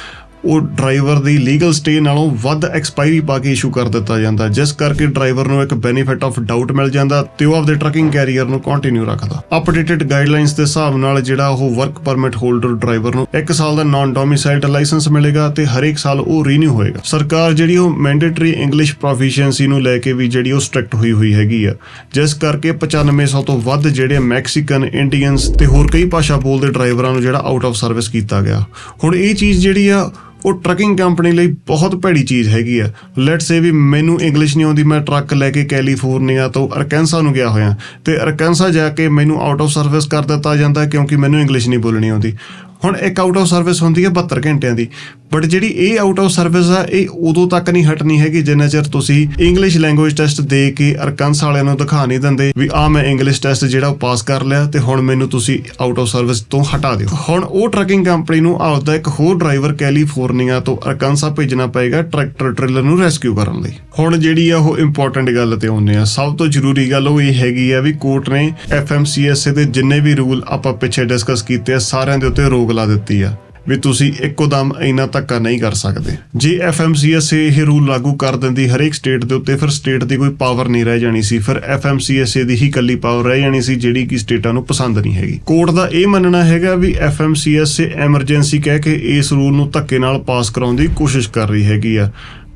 ਉਹ ਡਰਾਈਵਰ ਦੀ ਲੀਗਲ ਸਟੇ ਨਾਲੋਂ ਵੱਧ ਐਕਸਪਾਇਰੀ ਪਾ ਕੇ ਇਸ਼ੂ ਕਰ ਦਿੱਤਾ ਜਾਂਦਾ। ਜਿਸ ਕਰਕੇ ਡਰਾਈਵਰ ਨੂੰ ਇੱਕ ਬੈਨੀਫਿਟ ਆਫ ਡਾਊਟ ਮਿਲ ਜਾਂਦਾ ਤੇ ਉਹ ਆਪਦੇ ਟਰੱਕਿੰਗ ਕੈਰੀਅਰ ਨੂੰ ਕੰਟੀਨਿਊ ਰੱਖਦਾ। ਅਪਡੇਟਡ ਗਾਈਡਲਾਈਨਸ ਦੇ ਹਿਸਾਬ ਨਾਲ ਜਿਹੜਾ ਉਹ ਵਰਕ ਪਰਮਿਟ ਹੋਲਡਰ ਡਰਾਈਵਰ ਨੂੰ 1 ਸਾਲ ਦਾ ਨਾਨ ਡੋਮਿਸਾਈਲਡ ਲਾਇਸੈਂਸ ਮਿਲੇਗਾ ਤੇ ਹਰੇਕ ਸਾਲ ਉਹ ਰੀਨਿਊ ਹੋਏਗਾ। ਸਰਕਾਰ ਜਿਹੜੀ ਉਹ ਮੈਂਡੇਟਰੀ ਇੰਗਲਿਸ਼ ਪ੍ਰੋਫੀਸ਼ੀਐਂਸੀ ਨੂੰ ਲੈ ਕੇ ਵੀ ਜਿਹੜੀ ਉਹ ਸਟ੍ਰਿਕਟ ਹੋਈ ਹੋਈ ਹੈਗੀ ਆ। ਜਿਸ ਕਰਕੇ 9500 ਤੋਂ ਵੱਧ ਜਿਹੜੇ ਮੈਕਸੀਕਨ ਇੰਡੀਅਨਸ ਤੇ ਹੋਰ ਕਈ ਭਾਸ਼ਾ ਬੋਲਦੇ ਡਰਾਈਵਰਾਂ ਨੂੰ ਜਿਹੜਾ ਆਊਟ ਆਫ ਸਰਵਿਸ ਕੀਤਾ ਗਿਆ। ਹੁਣ ਇਹ ਚੀਜ਼ ਜਿਹੜੀ ਆ ਉਹ ਟਰੱਕਿੰਗ ਕੰਪਨੀ ਲਈ ਬਹੁਤ ਭੈੜੀ ਚੀਜ਼ ਹੈਗੀ ਆ। ਲੈਟਸ ਸੇ ਵੀ ਮੈਨੂੰ ਇੰਗਲਿਸ਼ ਨਹੀਂ ਆਉਂਦੀ, ਮੈਂ ਟਰੱਕ ਲੈ ਕੇ ਕੈਲੀਫੋਰਨੀਆ ਤੋਂ ਅਰਕੈਂਸਾ ਨੂੰ ਗਿਆ ਹੋਇਆ। ਤੇ ਅਰਕੈਂਸਾ ਜਾ ਕੇ ਮੈਨੂੰ ਆਊਟ ਆਫ ਸਰਵਿਸ ਕਰ ਦਿੱਤਾ ਜਾਂਦਾ ਕਿਉਂਕਿ ਮੈਨੂੰ ਇੰਗਲਿਸ਼ ਨਹੀਂ ਬੋਲਣੀ ਆਉਂਦੀ। ਹੁਣ ਇੱਕ ਆਊਟ ਆਫ ਸਰਵਿਸ ਹੁੰਦੀ ਹੈ 72 ਘੰਟਿਆਂ ਦੀ। ਬਟ ਜਿਹੜੀ ਇਹ ਆਊਟ ਆਫ ਸਰਵਿਸ ਆ, ਇਹ ਉਦੋਂ ਤੱਕ ਨਹੀਂ ਹਟਣੀ ਹੈਗੀ, ਜਿੰਨਾ ਚਿਰ ਤੁਸੀਂ ਇੰਗਲਿਸ਼ ਲੈਂਗੁਏਜ ਟੈਸਟ ਦੇ ਕੇ ਅਰਕੰਸ ਵਾਲਿਆਂ ਨੂੰ ਦਿਖਾ ਨਹੀਂ ਦਿੰਦੇ ਵੀ ਆ ਮੈਂ ਇੰਗਲਿਸ਼ ਟੈਸਟ ਜਿਹੜਾ ਉਹ ਪਾਸ ਕਰ ਲਿਆ ਤੇ ਹੁਣ ਮੈਨੂੰ ਤੁਸੀਂ ਆਊਟ ਆਫ ਸਰਵਿਸ ਤੋਂ ਹਟਾ ਦਿਓ। ਹੁਣ ਉਹ ਟਰੱਕਿੰਗ ਕੰਪਨੀ ਨੂੰ ਆਪਦਾ ਇੱਕ ਹੋਰ ਡਰਾਈਵਰ ਕੈਲੀਫੋਰਨੀਆ ਤੋਂ ਅਰਕਾਂਸਾ ਭੇਜਣਾ ਪਏਗਾ ਟਰੈਕਟਰ ਟ੍ਰੇਲਰ ਨੂੰ ਰੈਸਕਿਊ ਕਰਨ ਲਈ। ਹੁਣ ਜਿਹੜੀ ਆ ਉਹ ਇੰਪੋਰਟੈਂਟ ਗੱਲ ਤੇ ਆਉਂਦੇ ਆ। ਸਭ ਤੋਂ ਜ਼ਰੂਰੀ ਗੱਲ ਉਹ ਇਹ ਹੈਗੀ ਆ ਵੀ ਕੋਰਟ ਨੇ FMCSA ਦੇ ਜਿੰਨੇ ਵੀ ਰੂਲ ਆਪਾਂ ਪਿੱਛੇ ਡਿਸਕਸ ਕੀਤੇ ਆ, ਸਾਰਿਆਂ ਦੇ ਉੱਤੇ ਰੋਕ ਲਾ ਦਿੱਤੀ ਆ। ਵੀ ਤੁਸੀਂ ਇੱਕੋ ਦਮ ਇੰਨਾ ਧੱਕਾ ਨਹੀਂ ਕਰ ਸਕਦੇ। ਜੇ FMCSA ਇਹ ਰੂਲ ਲਾਗੂ ਕਰ ਦਿੰਦੀ ਹਰੇਕ ਸਟੇਟ ਦੇ ਉੱਤੇ, ਫਿਰ ਸਟੇਟ ਦੀ ਕੋਈ ਪਾਵਰ ਨਹੀਂ ਰਹਿ ਜਾਣੀ ਸੀ। ਫਿਰ FMCSA ਦੀ ਹੀ ਇਕੱਲੀ ਪਾਵਰ ਰਹਿ ਜਾਣੀ ਸੀ, ਜਿਹੜੀ ਕਿ ਸਟੇਟਾਂ ਨੂੰ ਪਸੰਦ ਨਹੀਂ ਹੈਗੀ। ਕੋਰਟ ਦਾ ਇਹ ਮੰਨਣਾ ਹੈਗਾ ਵੀ FMCSA ਐਮਰਜੈਂਸੀ ਕਹਿ ਕੇ ਇਸ ਰੂਲ ਨੂੰ ਧੱਕੇ ਨਾਲ ਪਾਸ ਕਰਾਉਣ ਦੀ ਕੋਸ਼ਿਸ਼ ਕਰ ਰਹੀ ਹੈਗੀ ਆ।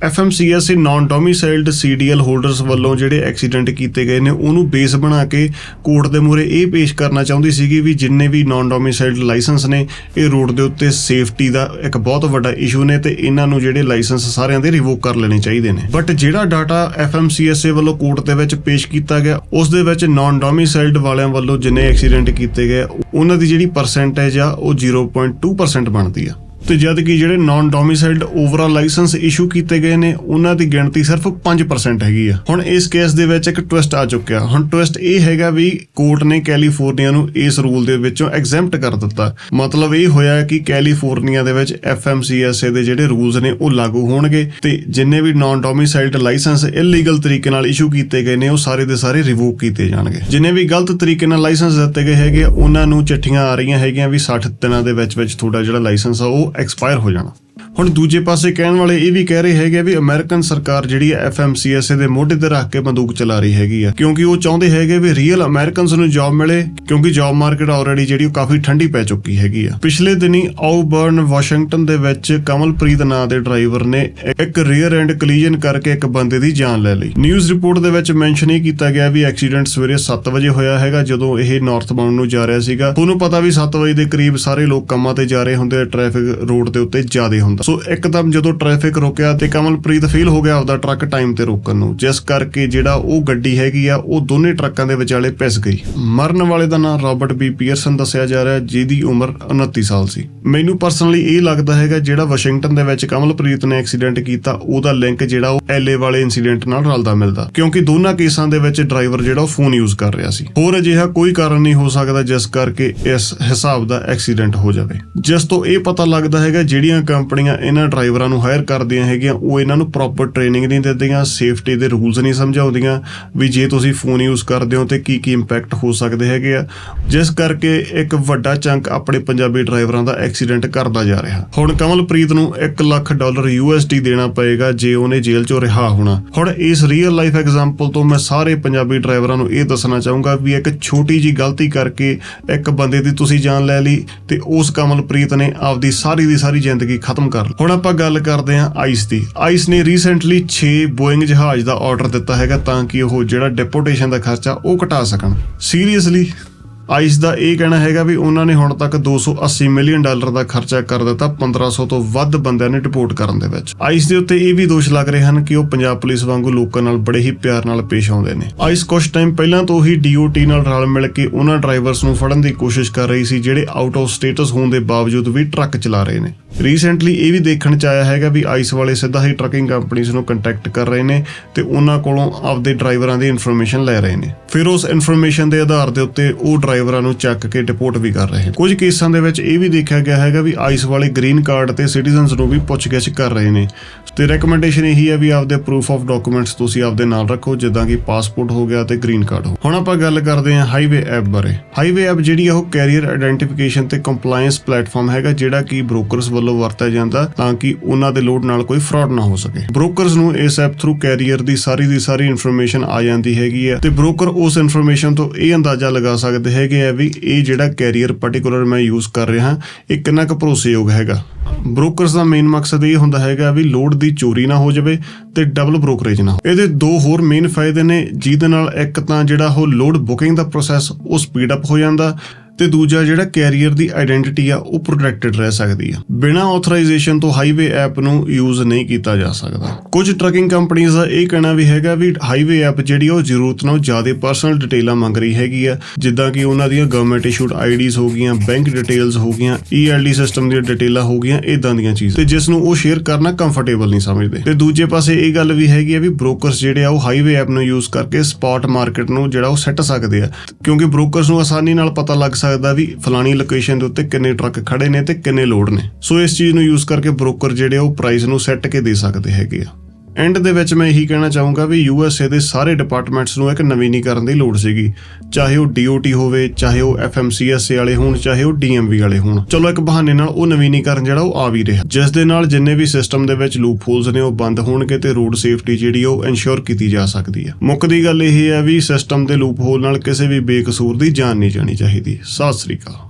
FMCSA non domiciled CDL holders ਵੱਲੋਂ ਜਿਹੜੇ ਐਕਸੀਡੈਂਟ ਕੀਤੇ ਗਏ ਨੇ, ਉਹਨੂੰ ਬੇਸ ਬਣਾ ਕੇ ਕੋਰਟ ਦੇ ਮੂਹਰੇ ਇਹ ਪੇਸ਼ ਕਰਨਾ ਚਾਹੁੰਦੀ ਸੀਗੀ ਵੀ ਜਿੰਨੇ ਵੀ ਨਾਨ ਡੋਮਿਸਾਈਲਡ ਲਾਇਸੈਂਸ ਨੇ, ਇਹ ਰੋਡ ਦੇ ਉੱਤੇ ਸੇਫਟੀ ਦਾ ਇੱਕ ਬਹੁਤ ਵੱਡਾ ਇਸ਼ੂ ਨੇ ਤੇ ਇਹਨਾਂ ਨੂੰ ਜਿਹੜੇ ਲਾਇਸੈਂਸ ਸਾਰਿਆਂ ਦੇ ਰਿਵੋਕ ਕਰ ਲੈਣੇ ਚਾਹੀਦੇ ਨੇ। ਬਟ ਜਿਹੜਾ ਡਾਟਾ FMCSA ਵੱਲੋਂ ਕੋਰਟ ਦੇ ਵਿੱਚ ਪੇਸ਼ ਕੀਤਾ ਗਿਆ, ਉਸ ਦੇ ਵਿੱਚ ਨਾਨ ਡੋਮਿਸਾਈਲਡ ਵਾਲਿਆਂ ਵੱਲੋਂ ਜਿੰਨੇ ਐਕਸੀਡੈਂਟ ਕੀਤੇ ਗਏ, ਉਹਨਾਂ ਦੀ ਜਿਹੜੀ ਪਰਸੈਂਟੇਜ ਆ ਉਹ 0.2% ਬਣਦੀ ਆ। ਤੇ ਜਦ ਕਿ ਜਿਹੜੇ non domiciled overall licence issue ਕੀਤੇ ਗਏ ਨੇ, ਉਹਨਾਂ ਦੀ ਗਿਣਤੀ ਸਿਰਫ 5% ਹੈਗੀ ਆ। ਹੁਣ ਇਸ ਕੇਸ ਦੇ ਵਿੱਚ ਇੱਕ ਟਵਿਸਟ ਆ ਚੁੱਕਿਆ। ਹੁਣ ਟਵਿਸਟ ਇਹ ਹੈਗਾ ਵੀ ਕੋਰਟ ਨੇ ਕੈਲੀਫੋਰਨੀਆ ਨੂੰ ਇਸ ਰੂਲ ਦੇ ਵਿੱਚੋਂ ਐਗਜ਼ੈਂਪਟ ਕਰ ਦਿੱਤਾ। ਮਤਲਬ ਇਹ ਹੋਇਆ ਕਿ ਕੈਲੀਫੋਰਨੀਆ ਦੇ ਵਿੱਚ FMCSA ਦੇ ਜਿਹੜੇ ਰੂਲਸ ਨੇ, ਉਹ ਲਾਗੂ ਹੋਣਗੇ ਤੇ ਜਿੰਨੇ ਵੀ ਨਾਨ ਡੋਮਿਸਾਈਲਡ ਲਾਇਸੈਂਸ ਇਲੀਗਲ ਤਰੀਕੇ ਨਾਲ ਇਸ਼ੂ ਕੀਤੇ ਗਏ ਨੇ, ਉਹ ਸਾਰੇ ਦੇ ਸਾਰੇ ਰਿਵੋਕ ਕੀਤੇ ਜਾਣਗੇ। ਜਿੰਨੇ ਵੀ ਗਲਤ ਤਰੀਕੇ ਨਾਲ ਲਾਇਸੈਂਸ ਦਿੱਤੇ ਗਏ ਹੈਗੇ ਉਹਨਾਂ ਨੂੰ ਚਿੱਠੀਆਂ ਆ ਰਹੀਆਂ ਹੈਗੀਆਂ ਵੀ 60 ਦਿਨਾਂ ਦੇ ਵਿੱਚ ਵਿੱਚ ਤੁਹਾਡਾ ਜਿਹੜਾ ਲਾਇਸੈਂਸ ਆ, ਉਹ ਐਕਸਪਾਇਰ ਹੋ ਜਾਣਾ। ਹੁਣ ਦੂਜੇ ਪਾਸੇ ਕਹਿਣ ਵਾਲੇ ਇਹ ਵੀ ਕਹਿ ਰਹੇ ਹੈਗੇ ਵੀ ਅਮਰੀਕਨ ਸਰਕਾਰ ਜਿਹੜੀ ਹੈ FMCSA ਦੇ ਮੋਢੇ ਤੇ ਰੱਖ ਕੇ ਬੰਦੂਕ ਚਲਾ ਰਹੀ ਹੈਗੀ ਆ। ਕਿਉਂਕਿ ਉਹ ਚਾਹੁੰਦੇ ਹੈਗੇ ਵੀ ਰੀਅਲ ਅਮਰੀਕਨਸ ਨੂੰ ਜੌਬ ਮਿਲੇ, ਕਿਉਂਕਿ ਜੌਬ ਮਾਰਕੀਟ ਆਲਰੇਡੀ ਜਿਹੜੀ ਉਹ ਕਾਫੀ ਠੰਡੀ ਪੈ ਚੁੱਕੀ ਹੈਗੀ ਆ। ਪਿਛਲੇ ਦਿਨੀ ਆਊਬਰਨ, ਵਾਸ਼ਿੰਗਟਨ ਦੇ ਵਿੱਚ ਕਮਲਪ੍ਰੀਤ ਨਾਂ ਦੇ ਡਰਾਈਵਰ ਨੇ ਇੱਕ ਰੀਅਰ ਐਂਡ ਕਲੀਜਨ ਕਰਕੇ ਇੱਕ ਬੰਦੇ ਦੀ ਜਾਨ ਲੈ ਲਈ। ਨਿਊਜ਼ ਰਿਪੋਰਟ ਦੇ ਵਿੱਚ ਮੈਂਸ਼ਨ ਇਹ ਕੀਤਾ ਗਿਆ ਵੀ ਐਕਸੀਡੈਂਟ ਸਵੇਰੇ 7 ਵਜੇ ਹੋਇਆ ਹੈਗਾ, ਜਦੋਂ ਇਹ ਨਾਰਥ ਬਾਉਂਡ ਨੂੰ ਜਾ ਰਿਹਾ ਸੀਗਾ। ਤੁਹਾਨੂੰ ਪਤਾ ਵੀ 7 ਵਜੇ ਦੇ ਕਰੀਬ ਸਾਰੇ ਲੋਕ ਕੰਮਾਂ ਤੇ ਜਾ ਰਹੇ ਹੁੰਦੇ ਆ ਟ੍ਰੈਫਿਕ ਰੋਡ ਦੇ ਉੱਤੇ ਜ਼ਿਆਦਾ ਹੁੰਦਾ। ਸੋ ਇੱਕਦਮ ਜਦੋਂ ਟ੍ਰੈਫਿਕ ਰੁਕਿਆ ਤੇ ਕਮਲਪ੍ਰੀਤ ਫੇਲ ਹੋ ਗਿਆ ਆਪਦਾ ਟਰੱਕ ਟਾਈਮ ਤੇ ਰੋਕਣ ਨੂੰ। ਜਿਸ ਕਰਕੇ ਜਿਹੜਾ ਉਹ ਗੱਡੀ ਹੈਗੀ ਆ, ਉਹ ਦੋਨੇ ਟਰੱਕਾਂ ਦੇ ਵਿਚਾਲੇ ਪਿਸ ਗਈ। ਮਰਨ ਵਾਲੇ ਦਾ ਨਾਮ ਰਾਬਰਟ ਬੀ ਪੀਅਰਸਨ ਦੱਸਿਆ ਜਾ ਰਿਹਾ, ਜਿਹਦੀ ਉਮਰ 29 ਸਾਲ ਸੀ। ਮੈਨੂੰ ਪਰਸਨਲੀ ਇਹ ਲੱਗਦਾ ਹੈਗਾ, ਜਿਹੜਾ ਵਾਸ਼ਿੰਗਟਨ ਦੇ ਵਿੱਚ ਕਮਲਪ੍ਰੀਤ ਨੇ ਐਕਸੀਡੈਂਟ ਕੀਤਾ, ਉਹਦਾ ਲਿੰਕ ਜਿਹੜਾ ਉਹ ਐਲਏ ਵਾਲੇ ਇਨਸੀਡੈਂਟ ਨਾਲ ਰਲਦਾ ਮਿਲਦਾ। ਕਿਉਂਕਿ ਦੋਨਾਂ ਕੇਸਾਂ ਦੇ ਵਿੱਚ ਡਰਾਈਵਰ ਜਿਹੜਾ ਉਹ ਫੋਨ ਯੂਜ਼ ਕਰ ਰਿਹਾ ਸੀ। ਹੋਰ ਅਜਿਹਾ ਕੋਈ ਕਾਰਨ ਨਹੀਂ ਹੋ ਸਕਦਾ, ਜਿਸ ਕਰਕੇ ਇਸ ਹਿਸਾਬ ਦਾ ਐਕਸੀਡੈਂਟ ਹੋ ਜਾਵੇ। ਜਿਸ ਤੋਂ ਇਹ ਪਤਾ ਲੱਗਦਾ ਹੈਗਾ, ਜਿਹੜੀਆਂ ਕੰਪਨੀਆਂ ਇਹਨਾਂ ਡਰਾਈਵਰਾਂ ਨੂੰ ਹਾਇਰ ਕਰਦੀਆਂ ਹੈਗੀਆਂ, ਉਹ ਇਹਨਾਂ ਨੂੰ ਪ੍ਰੋਪਰ ਟ੍ਰੇਨਿੰਗ ਨਹੀਂ ਦਿੰਦੀਆਂ ਸੇਫਟੀ ਦੇ ਰੂਲਸ ਨਹੀਂ ਸਮਝਾਉਂਦੀਆਂ, ਵੀ ਜੇ ਤੁਸੀਂ ਫੋਨ ਯੂਜ਼ ਕਰਦੇ ਹੋ ਤੇ ਕੀ ਕੀ ਇੰਪੈਕਟ ਹੋ ਸਕਦੇ ਹੈਗੇ ਆ। ਜਿਸ ਕਰਕੇ ਇੱਕ ਵੱਡਾ ਚੰਕ ਆਪਣੇ ਪੰਜਾਬੀ ਡਰਾਈਵਰਾਂ ਦਾ ਐਕਸੀਡੈਂਟ ਕਰਦਾ ਜਾ ਰਿਹਾ। ਹੁਣ ਕਮਲਪ੍ਰੀਤ ਨੂੰ 1 ਲੱਖ ਡਾਲਰ USD ਦੇਣਾ ਪਏਗਾ ਜੇ ਉਹਨੇ ਜੇਲ੍ਹ ਚੋਂ ਰਿਹਾ ਹੋਣਾ। ਹੁਣ ਇਸ ਰੀਅਲ ਲਾਈਫ ਐਗਜ਼ਾਮਪਲ ਤੋਂ ਮੈਂ ਸਾਰੇ ਪੰਜਾਬੀ ਡਰਾਈਵਰਾਂ ਨੂੰ ਇਹ ਦੱਸਣਾ ਚਾਹੂੰਗਾ ਵੀ ਇੱਕ ਛੋਟੀ ਜੀ ਗਲਤੀ ਕਰਕੇ ਇੱਕ ਬੰਦੇ ਦੀ ਤੁਸੀਂ ਜਾਨ ਲੈ ਲਈ ਤੇ ਉਸ ਕਮਲਪ੍ਰੀਤ ਨੇ ਆਪਦੀ ਸਾਰੀ ਦੀ ਸਾਰੀ ਜ਼ਿੰਦਗੀ ਖਤਮ ਕਰ ਲਓ। ਹੁਣ ਆਪਾਂ ਗੱਲ ਕਰਦੇ ਹਾਂ ਆਈਸ ਦੀ ਆਈਸ ਨੇ ਰੀਸੈਂਟਲੀ 6 ਬੋਇੰਗ ਜਹਾਜ਼ ਦਾ ਆਰਡਰ ਦਿੱਤਾ ਹੈਗਾ ਤਾਂ ਕਿ ਉਹ ਜਿਹੜਾ ਡਿਪੋਟੇਸ਼ਨ ਦਾ ਖਰਚਾ ਉਹ ਘਟਾ ਸਕਣ ਸੀਰੀਅਸਲੀ ਆਈਸ ਦਾ ਇਹ ਕਹਿਣਾ ਹੈਗਾ ਵੀ ਉਹਨਾਂ ਨੇ ਹੁਣ ਤੱਕ 280 ਮਿਲੀਅਨ ਡਾਲਰ ਦਾ ਖਰਚਾ ਕਰ ਦਿੱਤਾ 1500 ਤੋਂ ਵੱਧ ਬੰਦਿਆਂ ਨੇ ਰਿਪੋਰਟ ਕਰਨ ਦੇ ਵਿੱਚ। ਆਈਸ ਦੇ ਉੱਤੇ ਇਹ ਵੀ ਦੋਸ਼ ਲੱਗ ਰਹੇ ਹਨ ਕਿ ਉਹ ਪੰਜਾਬ ਪੁਲਿਸ ਵਾਂਗੂ ਲੋਕਾਂ ਨਾਲ ਬੜੇ ਹੀ ਪਿਆਰ ਨਾਲ ਪੇਸ਼ ਆਉਂਦੇ ਨੇ। ਆਈਸ ਕੁਝ ਟਾਈਮ ਪਹਿਲਾਂ ਤੋਂ ਹੀ ਡੀਓਟੀ ਨਾਲ ਰਲ ਮਿਲ ਕੇ ਉਹਨਾਂ ਡਰਾਈਵਰਸ ਨੂੰ ਫੜਨ ਦੀ ਕੋਸ਼ਿਸ਼ ਕਰ ਰਹੀ ਸੀ, ਜਿਹੜੇ ਆਊਟ ਆਫ ਸਟੇਟਸ ਹੋਣ ਦੇ ਬਾਵਜੂਦ ਵੀ ਟਰੱਕ ਚਲਾ ਰਹੇ ਨੇ। ਰੀਸੈਂਟਲੀ ਇਹ ਵੀ ਦੇਖਣ ਚ ਆਇਆ ਹੈਗਾ ਵੀ ਆਈਸ ਵਾਲੇ ਸਿੱਧਾ ਹੀ ਟਰੱਕਿੰਗ ਕੰਪਨੀਆਂ ਨੂੰ ਕੰਟੈਕਟ ਕਰ ਰਹੇ ਨੇ ਤੇ ਉਹਨਾਂ ਕੋਲੋਂ ਆਪਦੇ ਡਰਾਈਵਰਾਂ ਦੀ ਇਨਫੋਰਮੇਸ਼ਨ ਲੈ ਰਹੇ ਨੇ। ਫਿਰ ਉਸ ਇਨਫੋਰਮੇਸ਼ਨ ਦੇ ਆਧਾਰ ਦੇ ਉੱਤੇ ਉਹ ਡਰਾਈਵਰਾਂ ਨੂੰ ਚੱਕ ਕੇ ਡਿਪੋਰਟ ਵੀ ਕਰ ਰਹੇ ਨੇ। ਕੁਝ ਕੇਸਾਂ ਦੇ ਵਿੱਚ ਇਹ ਵੀ ਦੇਖਿਆ ਗਿਆ ਹੈਗਾ ਵੀ ਆਈਸ ਵਾਲੇ ਗ੍ਰੀਨ ਕਾਰਡ ਤੇ ਸਿਟੀਜ਼ਨਸ ਨੂੰ ਵੀ ਪੁੱਛਗਿੱਛ ਕਰ ਰਹੇ ਨੇ। ਤੇ ਰეკਮੈਂਡੇਸ਼ਨ ਇਹੀ ਹੈ ਵੀ ਆਪਦੇ ਪ੍ਰੂਫ ਆਫ ਡਾਕੂਮੈਂਟਸ ਤੁਸੀਂ ਆਪਦੇ ਨਾਲ ਰੱਖੋ, ਜਿੱਦਾਂ ਕਿ ਪਾਸਪੋਰਟ ਹੋ ਗਿਆ ਤੇ ਗ੍ਰੀਨ ਕਾਰਡ ਹੋ। ਹੁਣ ਆਪਾਂ ਗੱਲ ਕਰਦੇ ਹਾਂ ਹਾਈਵੇ ਐਪ ਬਾਰੇ। ਹਾਈਵੇ ਐਪ ਜਿਹੜੀ ਉਹ ਕੈਰੀਅਰ ਆਇਡੈਂਟੀਫਿਕੇਸ਼ਨ ਤੇ ਕੰਪਲਾਈਂਸ ਪਲੇਟਫਾਰਮ ਹੈਗਾ, ਜਿਹੜਾ ਕਿ ਬ੍ਰੋਕਰਸ ਵੱਲੋਂ ਵਰਤਿਆ ਜਾਂਦਾ ਤਾਂ ਕਿ ਉਹਨਾਂ ਦੇ ਲੋਡ ਨਾਲ ਕੋਈ ਫਰਾਡ ਨਾ ਹੋ ਸਕੇ। ਬ੍ਰੋਕਰਸ ਨੂੰ ਇਸ ਐਪ ਥਰੂ ਕੈਰੀਅਰ ਦੀ ਸਾਰੀ ਦੀ ਸਾਰੀ ਇਨਫੋਰਮੇਸ਼ਨ ਆ ਜਾਂਦੀ ਹੈਗੀ ਹੈ ਤੇ ਬ੍ਰੋਕਰ ਉਸ ਇਨਫੋਰਮੇਸ਼ਨ ਤੋਂ ਇਹ ਅੰਦਾਜ਼ਾ ਲਗਾ ਸਕਦੇ ਹੈ ਹੈਗੇ ਆ ਵੀ ਇਹ ਜਿਹੜਾ ਕੈਰੀਅਰ ਪਾਰਟਿਕੂਲਰ ਮੈਂ ਯੂਜ਼ ਕਰ ਰਿਹਾ, ਇਹ ਕਿੰਨਾ ਕੁ ਭਰੋਸੇਯੋਗ ਹੈਗਾ? ਬ੍ਰੋਕਰਸ ਦਾ ਮੇਨ ਮਕਸਦ ਇਹ ਹੁੰਦਾ ਹੈਗਾ ਵੀ ਲੋਡ ਦੀ ਚੋਰੀ ਨਾ ਹੋ ਜਾਵੇ ਤੇ ਡਬਲ ਬ੍ਰੋਕਰੇਜ ਨਾ ਇਹਦੇ ਦੋ ਹੋਰ ਮੇਨ ਫਾਇਦੇ ਨੇ, ਜਿਹਦੇ ਨਾਲ ਇੱਕ ਤਾਂ ਜਿਹੜਾ ਉਹ ਲੋਡ ਬੁਕਿੰਗ ਦਾ ਪ੍ਰੋਸੈਸ ਉਹ ਸਪੀਡ ਅਪ ਹੋ ਜਾਂਦਾ। ਤੇ ਦੂਜਾ ਜਿਹੜਾ ਕੈਰੀਅਰ ਦੀ ਆਇਡੈਂਟੀਟੀ ਆ, ਉਹ ਪ੍ਰੋਟੈਕਟਡ ਰਹਿ ਸਕਦੀ ਆ। ਬਿਨਾਂ ਆਥੋਰਾਈਜੇਸ਼ਨ ਤੋਂ ਹਾਈਵੇ ਐਪ ਨੂੰ ਯੂਜ਼ ਨਹੀਂ ਕੀਤਾ ਜਾ ਸਕਦਾ। ਕੁਝ ਟਰੱਕਿੰਗ ਕੰਪਨੀਆਂ ਦਾ ਇਹ ਕਹਿਣਾ ਵੀ ਹੈਗਾ ਵੀ ਹਾਈਵੇ ਐਪ ਜਿਹੜੀ ਆ, ਉਹ ਜ਼ਰੂਰਤ ਨਾਲੋਂ ਜ਼ਿਆਦਾ ਪਰਸਨਲ ਡਿਟੇਲਾਂ ਮੰਗ ਰਹੀ ਹੈਗੀ ਆ। ਜਿੱਦਾਂ ਕਿ ਉਹਨਾਂ ਦੀਆਂ ਗਵਰਨਮੈਂਟ ਇਸ਼ੂਡ ਆਈਡੀਜ਼ ਹੋ ਗਈਆਂ ਬੈਂਕ ਡਿਟੇਲਸ ਹੋ ਗਈਆਂ ਈਐਲਡੀ ਸਿਸਟਮ ਦੀਆਂ ਡਿਟੇਲਾਂ ਹੋ ਗਈਆਂ ਇਦਾਂ ਦੀਆਂ ਚੀਜ਼ਾਂ। ਤੇ ਜਿਸ ਨੂੰ ਉਹ ਸ਼ੇਅਰ ਕਰਨਾ ਕੰਫਰਟੇਬਲ ਨਹੀਂ ਸਮਝਦੇ। ਤੇ ਦੂਜੇ ਪਾਸੇ ਇਹ ਗੱਲ ਵੀ ਹੈਗੀ ਆ ਵੀ ਬ੍ਰੋਕਰਸ ਜਿਹੜੇ ਆ, ਉਹ ਹਾਈਵੇ ਐਪ ਨੂੰ ਯੂਜ਼ ਕਰਕੇ ਸਪੌਟ ਮਾਰਕੀਟ ਨੂੰ ਜਿਹੜਾ ਉਹ ਸੈੱਟ ਸਕਦੇ ਆ। ਕਿਉਂਕਿ ਬ੍ਰੋਕਰਸ ਨੂੰ ਆਸਾਨੀ ਨਾਲ ਪਤਾ ਲੱਗ ਸਕਦਾ ਵੀ ਫਲਾਣੀ ਲੋਕੇਸ਼ਨ ਦੇ ਉੱਤੇ ਕਿੰਨੇ ਟਰੱਕ ਖੜੇ ਨੇ ਤੇ ਕਿੰਨੇ ਲੋਡ ਨੇ। ਸੋ ਇਸ ਚੀਜ਼ ਨੂੰ ਯੂਜ਼ ਕਰਕੇ ਬ੍ਰੋਕਰ ਜਿਹੜੇ ਆ ਉਹ ਪ੍ਰਾਈਸ ਨੂੰ ਸੈੱਟ ਕੇ ਦੇ ਸਕਦੇ ਹੈਗੇ ਆ। ਐਂਡ ਦੇ ਵਿੱਚ ਮੈਂ ਇਹੀ ਕਹਿਣਾ ਚਾਹੂੰਗਾ ਵੀ ਯੂਐਸਏ ਦੇ ਸਾਰੇ ਡਿਪਾਰਟਮੈਂਟਸ ਨੂੰ ਇੱਕ ਨਵੀਨੀਕਰਨ ਦੀ ਲੋੜ ਸੀਗੀ। ਚਾਹੇ ਉਹ ਡੀਓਟੀ ਹੋਵੇ, ਚਾਹੇ ਉਹ ਐਫਐਮਸੀਐਸਏ ਵਾਲੇ ਹੋਣ, ਚਾਹੇ ਉਹ ਡੀਐਮਵੀ ਵਾਲੇ ਹੋਣ। ਚਲੋ ਇੱਕ ਬਹਾਨੇ ਨਾਲ ਉਹ ਨਵੀਨੀਕਰਨ ਜਿਹੜਾ ਉਹ ਆ ਵੀ ਰਿਹਾ। ਜਿਸ ਦੇ ਨਾਲ ਜਿੰਨੇ ਵੀ ਸਿਸਟਮ ਦੇ ਵਿੱਚ ਲੂਪ ਹੋਲਸ ਨੇ ਉਹ ਬੰਦ ਹੋਣਗੇ ਤੇ ਰੋਡ ਸੇਫਟੀ ਜਿਹੜੀ ਉਹ ਇਨਸ਼ੋਰ ਕੀਤੀ ਜਾ ਸਕਦੀ ਹੈ ਮੁੱਕਦੀ ਗੱਲ ਇਹ ਹੈ ਵੀ ਸਿਸਟਮ ਦੇ ਲੂਪ ਹੋਲ ਨਾਲ ਕਿਸੇ ਵੀ ਬੇਕਸੂਰ ਦੀ ਜਾਨ ਨਹੀਂ ਜਾਣੀ ਚਾਹੀਦੀ। ਸਤਿ ਸ੍ਰੀ ਅਕਾਲ।